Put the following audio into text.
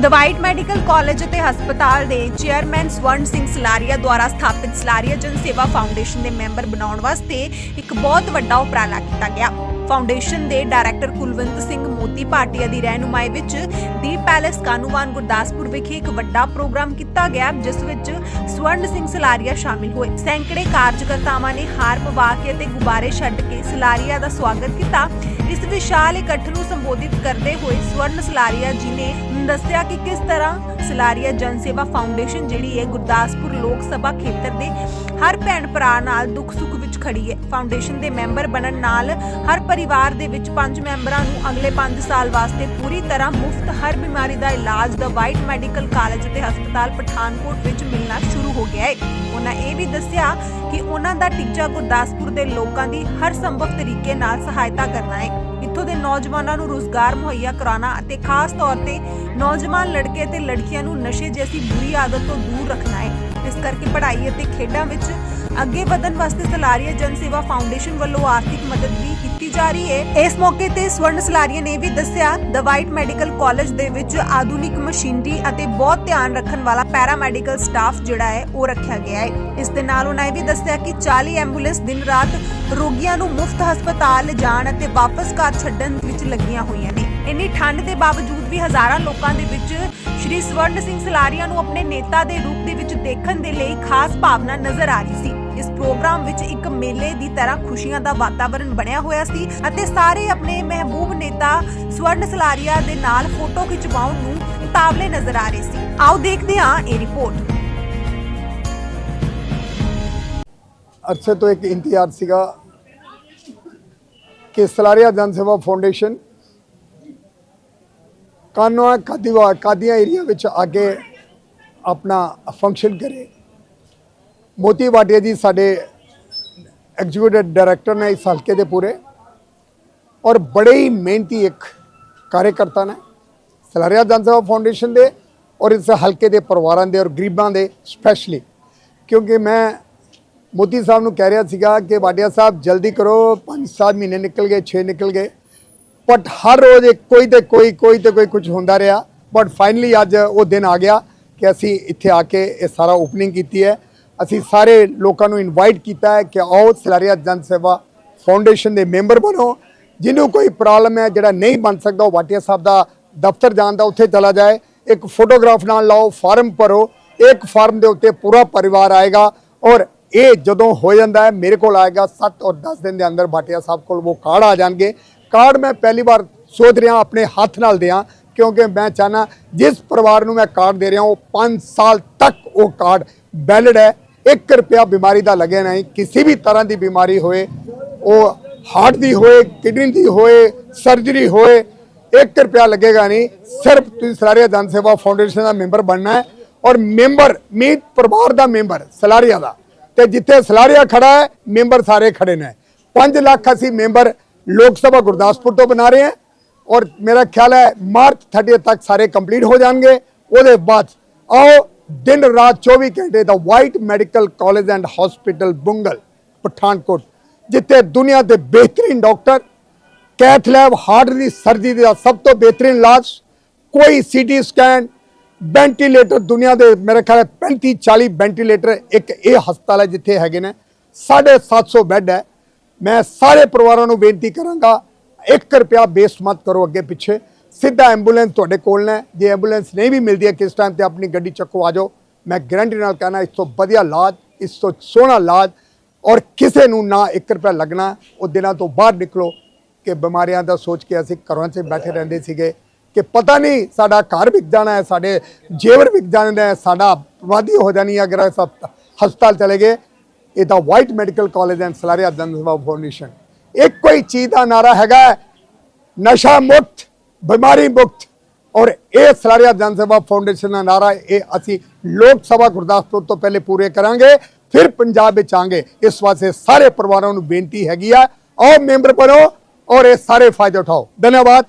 ਦਵਾਈਟ medical college ਅਤੇ ਹਸਪਤਾਲ ਦੇ ਚੇਅਰਮੈਨ ਸਵਰਨ ਸਿੰਘ ਸਲਾਰੀਆ ਦੁਆਰਾ ਸਥਾਪਿਤ ਸਲਾਰੀਆ ਜਨ ਸੇਵਾ ਫਾਊਂਡੇਸ਼ਨ ਦੇ ਮੈਂਬਰ ਬਣਾਉਣ ਵਾਸਤੇ ਇੱਕ ਬਹੁਤ ਵੱਡਾ ਉਪਰਾਲਾ ਕੀਤਾ ਗਿਆ। ਫਾਊਂਡੇਸ਼ਨ ਦੇ ਡਾਇਰੈਕਟਰ ਕੁਲਵੰਤ ਸਿੰਘ ਮੋਤੀ ਭਾਟੀਆ ਦੀ ਰਹਿਨੁਮਾਈ ਵਿੱਚ ਦੀਪ ਪੈਲੇਸ ਕਾਨੂੰਵਾਨ ਗੁਰਦਾਸਪੁਰ ਵਿਖੇ ਇੱਕ ਵੱਡਾ ਪ੍ਰੋਗਰਾਮ ਕੀਤਾ ਗਿਆ, ਜਿਸ ਵਿੱਚ ਸਵਰਨ ਸਿੰਘ ਸਲਾਰੀਆ ਸ਼ਾਮਿਲ ਹੋਏ। ਸੈਂਕੜੇ ਕਾਰਜਕਰਤਾਵਾਂ ਨੇ ਹਾਰ ਪਵਾ ਕੇ ਅਤੇ ਗੁਬਾਰੇ ਛੱਡ ਕੇ ਸਲਾਰੀਆ ਦਾ ਸਵਾਗਤ ਕੀਤਾ। ਇਸ ਵਿਸ਼ਾਲ ਇਕੱਠ ਨੂੰ ਸੰਬੋਧਿਤ ਕਰਦੇ ਹੋਏ ਸਵਰਨ ਸਲਾਰੀਆ ਜੀ ਨੇ ਦੱਸਿਆ ਕਿ ਕਿਸ ਤਰ੍ਹਾਂ ਸਲਾਰੀਆ ਜਨ ਸੇਵਾ ਫਾਊਂਡੇਸ਼ਨ, ਜਿਹੜੀ ਹੈ ਗੁਰਦਾਸਪੁਰ ਲੋਕ ਸਭਾ ਖੇਤਰ ਦੇ ਹਰ ਭੈਣ ਭਰਾ ਨਾਲ ਦੁੱਖ ਸੁੱਖ ਵਿੱਚ ਖੜੀ ਹੈ। ਫਾਊਂਡੇਸ਼ਨ ਦੇ ਮੈਂਬਰ ਬਣਨ ਨਾਲ ਹਰ ਪਰਿਵਾਰ ਦੇ ਵਿੱਚ ਪੰਜ ਮੈਂਬਰਾਂ ਨੂੰ ਅਗਲੇ 5 ਸਾਲ ਵਾਸਤੇ ਪੂਰੀ ਤਰ੍ਹਾਂ ਮੁਫਤ ਹਰ ਬਿਮਾਰੀ ਦਾ ਇਲਾਜ ਦਾ ਵਾਈਟ ਮੈਡੀਕਲ ਕਾਲਜ ਅਤੇ ਹਸਪਤਾਲ ਪਠਾਨਕੋਟ ਵਿੱਚ ਮਿਲਣਾ ਸ਼ੁਰੂ ਹੋ ਗਿਆ ਹੈ। ਉਹਨਾਂ ਇਹ ਵੀ ਦੱਸਿਆ ਕਿ ਉਹਨਾਂ ਦਾ ਟੀਚਾ ਗੁਰਦਾਸਪੁਰ ਦੇ ਲੋਕਾਂ ਦੀ ਹਰ ਸੰਭਵ ਤਰੀਕੇ ਨਾਲ ਸਹਾਇਤਾ ਕਰਨਾ ਹੈ। ਇੱਥੋਂ ਦੇ ਨੌਜਵਾਨਾਂ ਨੂੰ ਰੋਜ਼ਗਾਰ, ਮੁਹੱਈਆ ਕਰਾਉਣਾ ਅਤੇ ਖਾਸ ਤੌਰ ਤੇ ਨੌਜਵਾਨ ਲੜਕੇ ਤੇ ਲੜਕੀਆਂ ਨੂੰ ਨਸ਼ੇ ਜੈਸੀ ਬੁਰੀ ਆਦਤ ਤੋਂ ਦੂਰ ਰੱਖਣਾ ਹੈ। ਇਸ ਕਰਕੇ ਪੜ੍ਹਾਈ ਅਤੇ ਖੇਡਾਂ ਵਿੱਚ ਅੱਗੇ ਵਧਣ ਵਾਸਤੇ ਸਲਾਰੀਆ ਜਨ ਸੇਵਾ ਫਾਊਂਡੇਸ਼ਨ ਵੱਲੋਂ ਆਰਥਿਕ ਮਦਦ ਵੀ ਜਾ ਰਹੀ ਹੈ। ਇਸ ਮੌਕੇ ਤੇ ਸਵਰਨ ਸਲਾਰੀਆ ਨੇ ਵੀ ਦੱਸਿਆ ਦ ਵਾਈਟ ਮੈਡੀਕਲ ਕਾਲਜ ਦੇ ਵਿੱਚ ਆਧੁਨਿਕ ਮਸ਼ੀਨਰੀ ਅਤੇ ਬਹੁਤ ਧਿਆਨ ਰੱਖਣ ਵਾਲਾ ਪੈਰਾਮੈਡੀਕਲ ਸਟਾਫ ਜਿਹੜਾ ਹੈ, ਉਹ ਰੱਖਿਆ ਗਿਆ ਹੈ। ਇਸ ਦੇ ਨਾਲ ਉਹਨਾਂ ਇਹ ਵੀ ਦੱਸਿਆ ਕਿ 40 ਐਂਬੂਲੈਂਸ ਦਿਨ ਰਾਤ ਰੋਗੀਆਂ ਨੂੰ ਮੁਫਤ ਹਸਪਤਾਲ ਜਾਣ ਅਤੇ ਵਾਪਸ ਘਰ ਛੱਡਣ ਵਿੱਚ ਲੱਗੀਆਂ ਹੋਈਆਂ ਨੇ। ਇੰਨੀ ਠੰਡ ਦੇ ਬਾਵਜੂਦ ਵੀ ਹਜ਼ਾਰਾਂ ਲੋਕਾਂ ਦੇ ਵਿੱਚ ਸ਼੍ਰੀ ਸਵਰਨ ਸਿੰਘ ਸਲਾਰੀਆ ਨੂੰ ਆਪਣੇ ਨੇਤਾ ਦੇ ਰੂਪ ਦੇ ਵਿੱਚ ਦੇਖਣ ਦੇ ਲਈ ਖਾਸ ਭਾਵਨਾ ਨਜ਼ਰ ਆ ਰਹੀ ਸੀ। ਇਸ ਪ੍ਰੋਗਰਾਮ ਵਿੱਚ ਇੱਕ ਮੇਲੇ ਦੀ ਤਰ੍ਹਾਂ ਖੁਸ਼ੀਆਂ ਦਾ ਵਾਤਾਵਰਣ ਬਣਿਆ ਹੋਇਆ ਸੀ ਅਤੇ ਸਾਰੇ ਆਪਣੇ ਮਹਿਬੂਬ ਨੇਤਾ ਸਵਰਨ ਸਲਾਰੀਆ ਦੇ ਨਾਲ ਫੋਟੋ ਖਿਚਵਾਉਣ ਨੂੰ ਤਾਵਲੇ ਨਜ਼ਰ ਆ ਰਹੇ ਸੀ। ਆਓ ਦੇਖਦੇ ਹਾਂ ਇਹ ਰਿਪੋਰਟ। ਅਰਸੇ ਤੋਂ ਇੱਕ ਇੰਤਜ਼ਾਰ ਸੀਗਾ ਕਿ ਸਲਾਰੀਆ ਜਨ ਸੇਵਾ ਫਾਊਂਡੇਸ਼ਨ ਕਾਨੋਆ ਕਾਦੀਵਾ ਕਾਦੀਆਂ ਏਰੀਆ ਵਿੱਚ ਅੱਗੇ ਆਪਣਾ ਫੰਕਸ਼ਨ ਕਰੇ। ਮੋਤੀ ਵਾਟਿਆ ਜੀ ਸਾਡੇ ਐਗਜ਼ੀਕਿਊਟਿਵ ਡਾਇਰੈਕਟਰ ਨੇ ਇਸ ਹਲਕੇ ਦੇ ਪੂਰੇ ਔਰ ਬੜੇ ਹੀ ਮਿਹਨਤੀ ਇੱਕ ਕਾਰਜਕਰਤਾ ਨੇ। ਸਲਾਰਿਆ ਜਨ ਫਾਊਂਡੇਸ਼ਨ ਦੇ ਔਰ ਇਸ ਹਲਕੇ ਦੇ ਪਰਿਵਾਰਾਂ ਦੇ ਔਰ ਗਰੀਬਾਂ ਦੇ ਸਪੈਸ਼ਲੀ ਕਿਉਂਕਿ ਮੈਂ ਮੋਦੀ ਸਾਹਿਬ ਨੂੰ ਕਹਿ ਰਿਹਾ ਸੀਗਾ ਕਿ ਵਾਡੀਆ ਸਾਹਿਬ, ਜਲਦੀ ਕਰੋ 5-7 ਮਹੀਨੇ ਨਿਕਲ ਗਏ 6 ਨਿਕਲ ਗਏ। ਬਟ ਹਰ ਰੋਜ਼ ਇੱਕ ਕੋਈ ਤੇ ਕੋਈ ਕੋਈ ਤੇ ਕੋਈ ਕੁਝ ਹੁੰਦਾ ਰਿਹਾ। ਬਟ ਫਾਈਨਲੀ ਅੱਜ ਉਹ ਦਿਨ ਆ ਗਿਆ ਕਿ ਅਸੀਂ ਇੱਥੇ ਆ ਕੇ ਇਹ ਸਾਰਾ ਓਪਨਿੰਗ ਕੀਤੀ ਹੈ। ਅਸੀਂ ਸਾਰੇ ਲੋਕਾਂ ਨੂੰ ਇਨਵਾਈਟ ਕੀਤਾ ਹੈ ਕਿ ਆਓ ਸਲਾਰੀਆ ਜਨ ਸੇਵਾ ਫਾਊਂਡੇਸ਼ਨ ਦੇ ਮੈਂਬਰ ਬਣੋ। ਜਿਹਨੂੰ ਕੋਈ ਪ੍ਰੋਬਲਮ ਹੈ, ਜਿਹੜਾ ਨਹੀਂ ਬਣ ਸਕਦਾ, ਉਹ ਵਾਟੀਆ ਸਾਹਿਬ ਦਾ ਦਫ਼ਤਰ ਜਾਣ ਦਾ ਉੱਥੇ ਚਲਾ ਜਾਏ। ਇੱਕ ਫੋਟੋਗ੍ਰਾਫ ਨਾਲ ਲਾਓ ਫਾਰਮ ਭਰੋ। ਇੱਕ ਫਾਰਮ ਦੇ ਉੱਤੇ ਪੂਰਾ ਪਰਿਵਾਰ ਆਏਗਾ ਔਰ ਇਹ ਜਦੋਂ ਹੋ ਜਾਂਦਾ ਹੈ, ਮੇਰੇ ਕੋਲ ਆਏਗਾ 7 ਔਰ 10 ਦਿਨ ਦੇ ਅੰਦਰ ਭਾਟੀਆ ਸਾਹਿਬ ਕੋਲ ਉਹ ਕਾਰਡ ਆ ਜਾਣਗੇ। ਕਾਰਡ ਮੈਂ ਪਹਿਲੀ ਵਾਰ ਸੋਚ ਰਿਹਾ, ਆਪਣੇ ਹੱਥ ਨਾਲ ਦਿਆਂ, ਕਿਉਂਕਿ ਮੈਂ ਚਾਹਨਾ ਜਿਸ ਪਰਿਵਾਰ ਨੂੰ ਮੈਂ ਕਾਰਡ ਦੇ ਰਿਹਾ, ਉਹ 5 ਸਾਲ ਤੱਕ ਉਹ ਕਾਰਡ ਵੈਲਿਡ ਹੈ। 1 ਰੁਪਿਆ ਬਿਮਾਰੀ ਦਾ ਲੱਗੇ ਨਹੀਂ, ਕਿਸੇ ਵੀ ਤਰ੍ਹਾਂ ਦੀ ਬਿਮਾਰੀ ਹੋਏ, ਉਹ ਹਾਰਟ ਦੀ ਹੋਏ ਕਿਡਨੀ ਦੀ ਹੋਏ ਸਰਜਰੀ ਹੋਏ 1 ਰੁਪਿਆ ਲੱਗੇਗਾ ਨਹੀਂ, ਸਿਰਫ ਤੁਸੀਂ ਸਲਾਰੀਆ ਜਨ ਸੇਵਾ ਫਾਊਂਡੇਸ਼ਨ ਦਾ ਮੈਂਬਰ ਬਣਨਾ ਹੈ ਔਰ ਮੈਂਬਰ ਮੀਤ ਪਰਿਵਾਰ ਦਾ ਮੈਂਬਰ ਸਲਾਰੀਆ ਦਾ। ਤੇ ਜਿੱਥੇ ਸਲਾਰੀਆ ਖੜਾ ਹੈ ਮੈਂਬਰ ਸਾਰੇ ਖੜੇ ਨੇ। 5 ਲੱਖ ਅਸੀਂ ਮੈਂਬਰ ਲੋਕ ਸਭਾ ਗੁਰਦਾਸਪੁਰ ਤੋਂ ਬਣਾ ਰਹੇ ਹਾਂ ਔਰ ਮੇਰਾ ਖਿਆਲ ਹੈ ਮਾਰਚ 30 ਤੱਕ ਸਾਰੇ ਕੰਪਲੀਟ ਹੋ ਜਾਣਗੇ। ਉਹਦੇ ਬਾਅਦ ਆਓ ਦਿਨ ਰਾਤ 24 ਘੰਟੇ ਦਾ White Medical College and Hospital Bungal Pathankot, ਜਿੱਥੇ ਦੁਨੀਆ ਦੇ ਬਿਹਤਰੀਨ ਡਾਕਟਰ, ਕੈਥ ਲੈਬ, ਹਾਰਟ ਦੀ ਸਰਜਰੀ ਦਾ ਸਭ ਤੋਂ ਬਿਹਤਰੀਨ ਇਲਾਜ, ਕੋਈ ਸੀਟੀ ਸਕੈਨ, ਵੈਂਟੀਲੇਟਰ ਦੁਨੀਆ ਦੇ ਮੇਰੇ ਖਿਆਲ 35 40 ਵੈਂਟੀਲੇਟਰ ਇੱਕ ਇਹ ਹਸਪਤਾਲ ਹੈ ਜਿੱਥੇ ਹੈਗੇ ਨੇ। 750 ਬੈੱਡ ਹੈ। ਮੈਂ ਸਾਰੇ ਪਰਿਵਾਰਾਂ ਨੂੰ ਬੇਨਤੀ ਕਰਾਂਗਾ 1 ਰੁਪਿਆ ਵੇਸਟ ਮਤ ਕਰੋ ਅੱਗੇ ਪਿੱਛੇ। ਸਿੱਧਾ ਐਂਬੂਲੈਂਸ ਤੁਹਾਡੇ ਕੋਲ ਨੇ। ਜੇ ਐਂਬੂਲੈਂਸ ਨਹੀਂ ਵੀ ਮਿਲਦੀ ਹੈ ਕਿਸ ਟਾਈਮ ਤੇ ਆਪਣੀ ਗੱਡੀ ਚੱਕੋ, ਆ ਜਾਓ। ਮੈਂ ਗਾਰੰਟੀ ਨਾਲ ਕਹਿਣਾ, ਇਸ ਤੋਂ ਵਧੀਆ ਇਲਾਜ, ਇਸ ਤੋਂ ਸੋਹਣਾ ਇਲਾਜ ਔਰ ਕਿਸੇ ਨੂੰ ਨਾ 1 ਰੁਪਿਆ ਲੱਗਣਾ, ਉਹ ਦਿਨਾਂ ਤੋਂ ਬਾਹਰ ਨਿਕਲੋ ਕਿ ਬਿਮਾਰੀਆਂ ਦਾ ਸੋਚ ਕੇ ਅਸੀਂ ਘਰਾਂ 'ਚ ਬੈਠੇ ਰਹਿੰਦੇ ਸੀਗੇ ਕਿ ਪਤਾ ਨਹੀਂ ਸਾਡਾ ਘਰ ਵਿਕ ਜਾਣਾ ਹੈ, ਸਾਡੇ ਜੇਵਰ ਵਿਕ ਜਾਣੇ ਨੇ ਸਾਡਾ ਵਾਦੀ ਹੋ ਜਾਣੀ ਹੈ ਅਗਰ ਅਸੀਂ ਹਸਪਤਾਲ ਚਲੇ ਗਏ। ਇਹ ਤਾਂ White Medical College and Salaria Sabha Foundation ਇੱਕੋ ਹੀ ਚੀਜ਼ ਦਾ ਨਾਰਾ ਹੈਗਾ ਨਸ਼ਾ ਮੁਕਤ ਬਿਮਾਰੀ ਮੁਕਤ ਔਰ ਇਹ ਸਲਾਰੀਆ ਜਨ ਸੇਵਾ ਫਾਊਂਡੇਸ਼ਨ ਦਾ ਨਾਰਾ ਇਹ ਅਸੀਂ ਲੋਕ ਸਭਾ ਗੁਰਦਾਸਪੁਰ ਤੋਂ ਪਹਿਲੇ ਪੂਰੇ ਕਰਾਂਗੇ, ਫਿਰ ਪੰਜਾਬ ਵਿੱਚ ਆਂਗੇ ਇਸ ਵਾਸਤੇ ਸਾਰੇ ਪਰਿਵਾਰਾਂ ਨੂੰ ਬੇਨਤੀ ਹੈਗੀ ਆ। ਆਓ ਮੈਂਬਰ ਬਣੋ ਔਰ ਇਹ ਸਾਰੇ ਫਾਇਦੇ ਉਠਾਓ। ਧੰਨਵਾਦ।